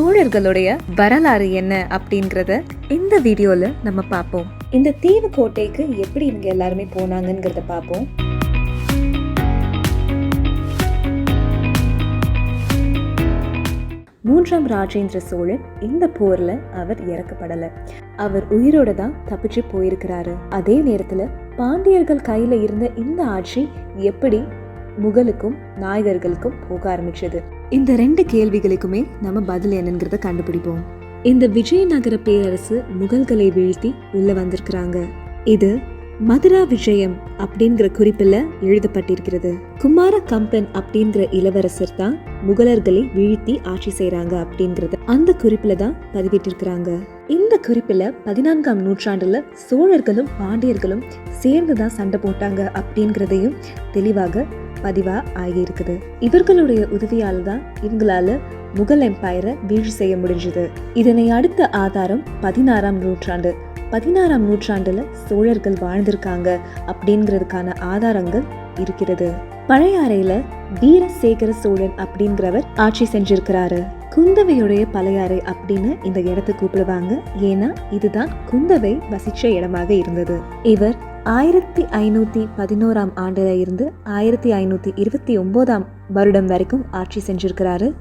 சோழர்களுடைய வரலாறு என்ன அப்படிங்கறத இந்த வீடியோல நம்ம பார்ப்போம். இந்த தீவு கோட்டைக்கு எப்படி இவங்க எல்லாருமே போனாங்கிறத பார்ப்போம். மூன்றாம் ராஜேந்திர சோழன் இந்த போர்ல அவர் இறக்கப்படல. அவர் உயிரோட தான் தப்பிச்சு போயிருக்கிறாரு. அதே நேரத்துல பாண்டியர்கள் கையில இருந்த இந்த ஆட்சி எப்படி முகலுக்கும் நாயகர்களுக்கும் போக ஆரம்பிச்சது. இந்த ரெண்டு கேள்விகளுக்குமே நம்ம பதில் என்னங்கிறத கண்டுபிடிப்போம். இந்த விஜயநகர பேரரசு முகல்களை வீழ்த்தி உள்ள வந்திருக்கிறாங்க. இது மதுரா விஜயம் அப்படிங்கிற குறிப்பில் எழுதப்பட்டிருக்கிறது. குமார கம்பன் அப்படிங்கிற இளவரசர் தான் முகலர்களை வீழ்த்தி ஆட்சி செய்கிறாங்க அப்படிங்கிறது அந்த குறிப்பில தான் பதிவிட்டிருக்கிறாங்க. இந்த குறிப்பில் பதினான்காம் நூற்றாண்டுல சோழர்களும் பாண்டியர்களும் சேர்ந்து தான் சண்டை போட்டாங்க அப்படிங்கிறதையும் தெளிவாக பதிவா ஆகியிருக்குது. இவர்களுடைய உதவியால் தான் இவங்களால முகல் எம்பையரை வீழ்ச்சி செய்ய முடிஞ்சது. இதனை அடுத்த ஆதாரம் பதினாறாம் நூற்றாண்டு. பதினாறாம் நூற்றாண்டுல சோழர்கள் வாழ்ந்திருக்காங்க அப்படிங்கிறதுக்கான ஆதாரங்கள் இருக்கிறது. பழையாறையில வீரசேகர சோழன் அப்படிங்கிறவர் ஆட்சி செஞ்சிருக்கிறாரு. குந்தவையுடைய பழையாறை அப்படின்னு இந்த இடத்தை கூப்பிடுவாங்க. ஏன்னா இதுதான் குந்தவை வசிச்ச இடமாக இருந்தது. இவர் ஆயிரத்தி ஐநூற்றி பதினோராம் ஆண்டில் இருந்து ஆயிரத்தி ஐநூற்றி இருபத்தி ஒம்போதாம் வருடம் வரைக்கும் ஆட்சி செஞ்சிருக்கிறாரு.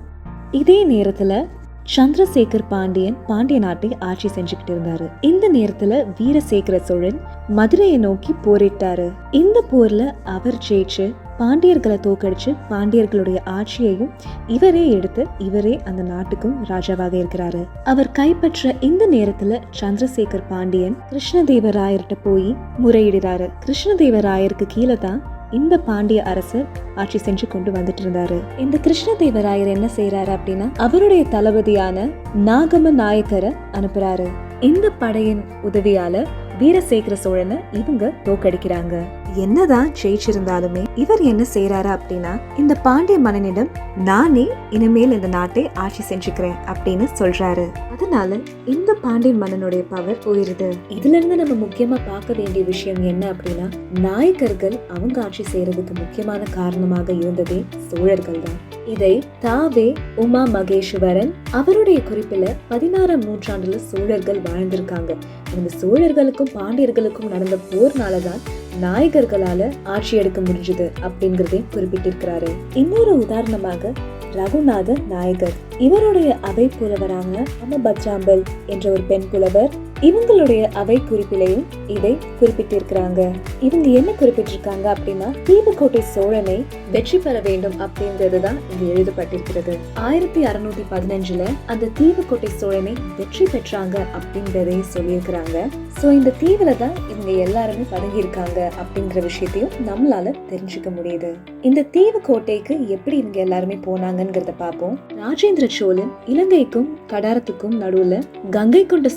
இதே நேரத்தில் சந்திரசேகர் பாண்டியன் பாண்டிய நாட்டை ஆட்சி செஞ்சுக்கிட்டு இருந்தாரு இந்த நேரத்துல வீரசேகர சோழன் மதுரையை நோக்கி போரிட்டாரு. இந்த போர்ல அவர் ஜெயிச்சு பாண்டியர்களை தோக்கடிச்சு பாண்டியர்களுடைய ஆட்சியையும் இவரே எடுத்து இவரே அந்த நாட்டுக்கும் ராஜாவாக இருக்கிறாரு. அவர் கைப்பற்ற இந்த நேரத்துல சந்திரசேகர் பாண்டியன் கிருஷ்ணதேவராயர்கிட்ட போய் முறையிடுறாரு. கிருஷ்ணதேவராயருக்கு கீழே தான் இந்த பாண்டிய அரசர் ஆட்சி செஞ்சு கொண்டு வந்துட்டு இருந்தாரு இந்த கிருஷ்ணதேவராயர் என்ன செய்யறாரு அப்படின்னா அவருடைய தளபதியான நாகம நாயக்கரை அனுப்புறாரு. இந்த படையின் உதவியால வீரசேகர சோழனை இவங்க தோக்கடிக்கிறாங்க என்னதான் ஜெயிச்சிருந்தாலுமே இவர் என்ன செய்யறாரு அப்படின்னா இந்த பாண்டிய மன்னனிடம் நானே இனிமேல் இந்த நாட்டை ஆட்சி செஞ்சுக்கிறேன் அப்படின்னு சொல்றாரு. அதனால இந்த பாண்டியன் மன்னனுடைய பவர் போயிருது. இதுல இருந்து நம்ம முக்கியமா பார்க்க வேண்டிய விஷயம் என்ன அப்படின்னா நாயக்கர்கள் அவங்க ஆட்சி செய்யறதுக்கு முக்கியமான காரணமாக இருந்ததே சோழர்கள் தான். இதை தாவே உமா மகேஸ்வரன் அவருடைய குறிப்பில் பதினாறாம் நூற்றாண்டுல சோழர்கள் வாழ்ந்திருக்காங்க. இந்த சோழர்களுக்கும் பாண்டியர்களுக்கும் நடந்த போர்னாலதான் நாயகர்களால ஆட்சி எடுக்க முடிஞ்சது அப்படிங்கறதையும் குறிப்பிட்டிருக்கிறாரு. இன்னொரு உதாரணமாக ரகுநாத நாயகர். இவருடைய அவை புலவரான அமபத்ராம்பல் என்ற ஒரு பெண் புலவர் இவங்களுடைய அவை குறிப்பிலையும் இதை குறிப்பிட்டிருக்கிறாங்க. இவங்க என்ன குறிப்பிட்டிருக்காங்க அப்படின்னா தீபக்கோட்டை சோழனை வெற்றி பெற வேண்டும் அப்படின்றதுதான் இங்க எழுதப்பட்டிருக்கிறது. ஆயிரத்தி அறுநூத்தி பதினஞ்சுல அந்த தீபக்கோட்டை சோழனை வெற்றி பெற்றாங்க அப்படின்றதையும் சொல்லியிருக்கிறாங்க. சோ இந்த தீவுல தான் இவங்க எல்லாருமே பதுங்கி இருக்காங்க அப்படிங்கிற விஷயத்தையும் நம்மளால தெரிஞ்சுக்க முடியுது. இந்த தீவு கோட்டைக்கு எப்படி இவங்க எல்லாருமே போனாங்கங்கிறத பார்ப்போம். ராஜேந்திர சோழன் இலங்கைக்கும் கடாரத்துக்கும் நடுவுல கங்கை கொண்ட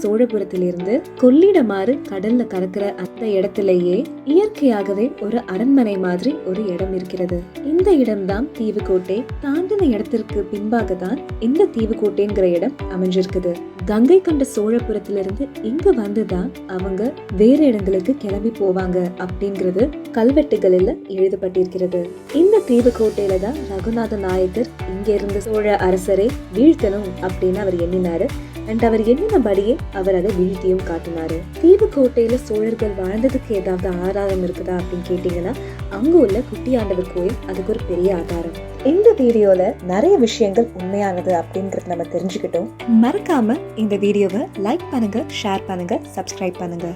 சோழபுரத்திலிருந்து கொள்ளிடமாறு கடல்ல கலக்கிற அந்த இடத்திலேயே இயற்கையாகவே ஒரு அரண்மனை மாதிரி ஒரு இடம் இருக்கிறது. இந்த இடம்தான் தீவுக்கோட்டை. தாண்டின இடத்திற்கு பின்பாக தான் இந்த தீவுக்கோட்டைங்கிற இடம் அமைஞ்சிருக்குது. கங்கை கொண்ட சோழபுரத்திலிருந்து இங்க வந்துதான் அவங்க வேற இடங்களுக்கு கிளம்பி போவாங்க அப்படிங்கிறது கல்வெட்டுகளில் எழுதப்பட்டிருக்கிறது. இந்த தீவுக்கோட்டையில தான் ரகுநாத நாயக்கர் இங்க இருந்த சோழ அரசரை வீழ்த்தணும் அப்படின்னு அவர் எண்ணினாரு. அண்ட் அவர் எண்ணினபடியே அவர் அதை வீழ்த்தியும் காட்டினாரு. தீவுக்கோட்டையில சோழர்கள் வாழ்ந்ததுக்கு ஏதாவது ஆதாரம் இருக்குதா அப்படின்னு கேட்டீங்கன்னா அங்க உள்ள குட்டியாண்டவர் கோயில் அதுக்கு ஒரு பெரிய ஆதாரம். இந்த வீடியோல நிறைய விஷயங்கள் உண்மையானது அப்படிங்கறது நம்ம தெரிஞ்சுக்கிட்டோம். மறக்காம இந்த வீடியோவை லைக் பண்ணுங்க ஷேர் பண்ணுங்க சப்ஸ்கிரைப் பண்ணுங்க.